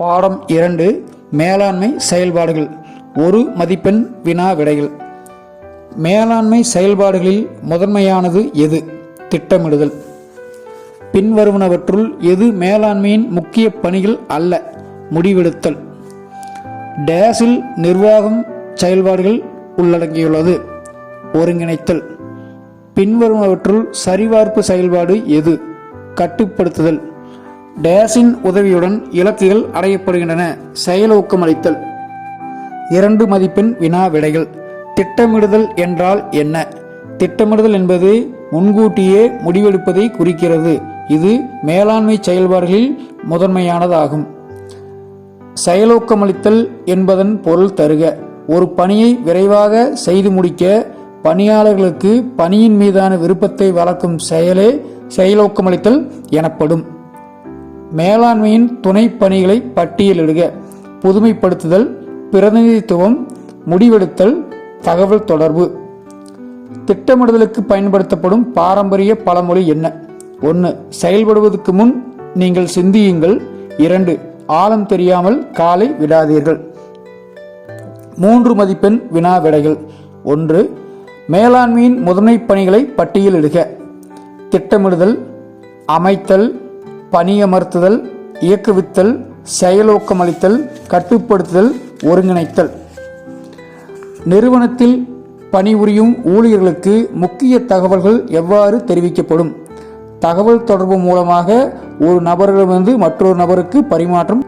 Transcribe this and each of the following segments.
பாடம் இரண்டு மேலாண்மை செயல்பாடுகள். ஒரு மதிப்பெண் வினா விடைகள். மேலாண்மை செயல்பாடுகளில் முதன்மையானது எது? திட்டமிடுதல். பின்வருவனவற்றுள் எது மேலாண்மையின் முக்கிய பணிகள் அல்ல? முடிவெடுத்தல். டேஸில் நிர்வாகம் செயல்பாடுகள் உள்ளடங்கியுள்ளது. ஒருங்கிணைத்தல். பின்வருவனவற்றுள் சரிபார்ப்பு செயல்பாடு எது? கட்டுப்படுத்துதல். டேஸின் உதவியுடன் இலக்குகள் அடையப்படுகின்றன. செயலூக்கமளித்தல் இரண்டு மதிப்பெண் வினா விடைகள். திட்டமிடுதல் என்றால் என்ன? திட்டமிடுதல் என்பது முன்கூட்டியே முடிவெடுப்பதை குறிக்கிறது. இது மேலாண்மை செயல்பாடுகளில் முதன்மையானதாகும். செயலூக்கமளித்தல் என்பதன் பொருள் தருக. ஒரு பணியை விரைவாக செய்து முடிக்க பணியாளர்களுக்கு பணியின் மீதான விருப்பத்தை வளர்க்கும் செயலே செயலூக்கமளித்தல் எனப்படும். மேலாண்மையின் துணை பணிகளை பட்டியலிடுக. புதுமைப்படுத்துதல் பிரதிநிதித்துவம் முடிவெடுத்தல் தகவல் தொடர்பு. திட்டமிடுதலுக்கு பயன்படுத்தப்படும் பாரம்பரிய பழமொழி என்ன? ஒன்று செயல்படுவதற்கு முன் நீங்கள் சிந்தியுங்கள். இரண்டு ஆழம் தெரியாமல் காலை விடாதீர்கள். மூன்று மதிப்பெண் வினா விடைகள். ஒன்று மேலாண்மையின் முதன்மை பணிகளை பட்டியலிடுக. திட்டமிடுதல் அமைத்தல் பணியமர்த்துதல் இயக்குவித்தல் செயலோக்கமளித்தல் கட்டுப்படுத்துதல் ஒருங்கிணைத்தல். நிறுவனத்தில் பணிபுரியும் ஊழியர்களுக்கு முக்கிய தகவல்கள் எவ்வாறு தெரிவிக்கப்படும்? தகவல் தொடர்பு மூலமாக ஒரு நபரிடமிருந்து மற்றொரு நபருக்கு பரிமாற்றம்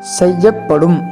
செய்யப்படும்.